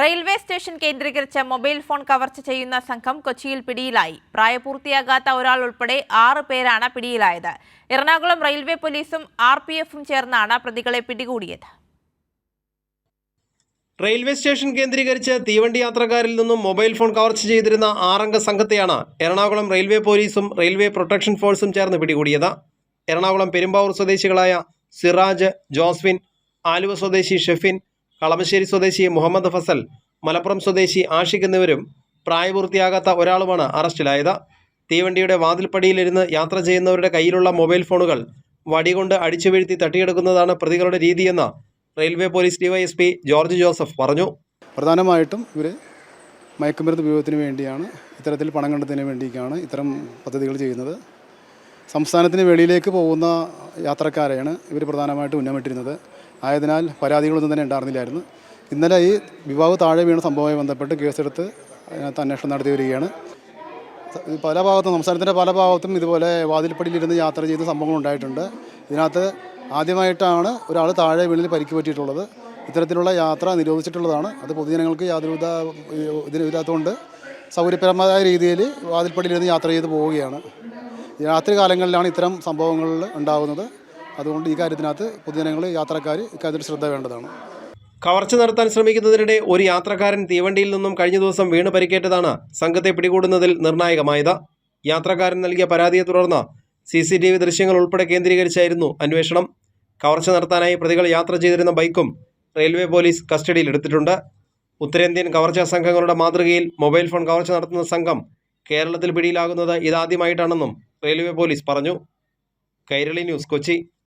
Railway station കേന്ദ്രീകരിച്ച് mobile phone കവർച്ച ചെയ്യുന്ന സംഘം കൊച്ചിയിൽ പിടിയിലായി. പ്രായപൂർത്തിയാകാത്ത ഒരാൾ ഉൾപ്പെടെ ആറ് പേരാണ് പിടിയിലായത്. എറണാകുളം റെയിൽവേ പോലീസും ആർ പി എഫും ചേർന്നാണ് പ്രതികളെ പിടികൂടിയത്. റെയിൽവേ സ്റ്റേഷൻ കേന്ദ്രീകരിച്ച് തീവണ്ടി യാത്രക്കാരിൽ നിന്നും മൊബൈൽ ഫോൺ കവർച്ച ചെയ്തിരുന്ന ആറംഗ സംഘത്തെയാണ് എറണാകുളം റെയിൽവേ പോലീസും റെയിൽവേ പ്രൊട്ടക്ഷൻ ഫോഴ്സും ചേർന്ന് പിടികൂടിയത്. എറണാകുളം പെരുമ്പാവൂർ സ്വദേശികളായ സിറാജ് ജോസ്വിൻ ആലുവ സ്വദേശി ഷെഫിൻ കളമശ്ശേരി സ്വദേശി മുഹമ്മദ് ഫസൽ മലപ്പുറം സ്വദേശി ആഷിഖ് എന്നിവരും പ്രായപൂർത്തിയാകാത്ത ഒരാളുമാണ് അറസ്റ്റിലായത്. തീവണ്ടിയുടെ വാതിൽപ്പടിയിലിരുന്ന് യാത്ര ചെയ്യുന്നവരുടെ കയ്യിലുള്ള മൊബൈൽ ഫോണുകൾ വടികൊണ്ട് അടിച്ചു വീഴ്ത്തി തട്ടിയെടുക്കുന്നതാണ് പ്രതികളുടെ രീതിയെന്ന് railway police DYSP George Joseph പറഞ്ഞു. പ്രധാനമായിട്ടും ഇവർ മയക്കുമരുന്ന് ഉപയോഗത്തിന് വേണ്ടിയാണ് ഇത്തരത്തിൽ പണം കണ്ടെത്തുന്നതിന് വേണ്ടിയിട്ടാണ് ഇത്തരം പദ്ധതികൾ ചെയ്യുന്നത്. സംസ്ഥാനത്തിന് വെളിയിലേക്ക് പോകുന്ന യാത്രക്കാരെയാണ് ഇവർ പ്രധാനമായിട്ടും ഉന്നമിട്ടിരുന്നത് ആയതിനാൽ പരാതികളൊന്നും തന്നെ ഉണ്ടായിരുന്നില്ലായിരുന്നു. ഇന്നലെ ഈ വിവാഹ താഴെ വീണ സംഭവവുമായി ബന്ധപ്പെട്ട് കേസെടുത്ത് അതിനകത്ത് അന്വേഷണം നടത്തി വരികയാണ്. പല ഭാഗത്തും സംസ്ഥാനത്തിന്റെ പല ഭാഗത്തും ഇതുപോലെ വാതിൽപ്പടിയിലിരുന്ന് യാത്ര ചെയ്ത സംഭവങ്ങൾ ഉണ്ടായിട്ടുണ്ട്. ഇതിനകത്ത് ആദ്യമായിട്ടാണ് ഒരാൾ താഴെ വീണിൽ പരിക്ക് പറ്റിയിട്ടുള്ളത്. ഇത്തരത്തിലുള്ള യാത്ര നിരോധിച്ചിട്ടുള്ളതാണ്. അത് പൊതുജനങ്ങൾക്ക് യാതൊരുവിധ ഇതിനില്ലാത്തതുകൊണ്ട് സൗകര്യപ്രദമായ രീതിയിൽ വാതിൽപ്പടിയിലിരുന്ന് യാത്ര ചെയ്ത് പോവുകയാണ്. രാത്രി കാലങ്ങളിലാണ് ഇത്തരം സംഭവങ്ങൾ ഉണ്ടാകുന്നത് അതുകൊണ്ട് ഈ കാര്യത്തിനകത്ത് പൊതുജനങ്ങൾ യാത്രക്കാർ ഇക്കാര്യത്തിൽ ശ്രദ്ധ വേണ്ടതാണ്. കവർച്ച നടത്താൻ ശ്രമിക്കുന്നതിനിടെ ഒരു യാത്രക്കാരൻ തീവണ്ടിയിൽ നിന്നും കഴിഞ്ഞ ദിവസം വീണ് പരിക്കേറ്റതാണ് സംഘത്തെ പിടികൂടുന്നതിൽ നിർണായകമായത്. യാത്രക്കാരൻ നൽകിയ പരാതിയെ തുടർന്ന് സി സി ടി വി ദൃശ്യങ്ങൾ ഉൾപ്പെടെ കേന്ദ്രീകരിച്ചായിരുന്നു അന്വേഷണം. കവർച്ച നടത്താനായി പ്രതികൾ യാത്ര ചെയ്തിരുന്ന ബൈക്കും റെയിൽവേ പോലീസ് കസ്റ്റഡിയിലെടുത്തിട്ടുണ്ട് ഉത്തരേന്ത്യൻ കവർച്ചാ സംഘങ്ങളുടെ മാതൃകയിൽ മൊബൈൽ ഫോൺ കവർച്ച നടത്തുന്ന സംഘം കേരളത്തിൽ പിടിയിലാകുന്നത് ഇതാദ്യമായിട്ടാണെന്നും റെയിൽവേ പോലീസ് പറഞ്ഞു. കൈരളി ന്യൂസ് കൊച്ചി.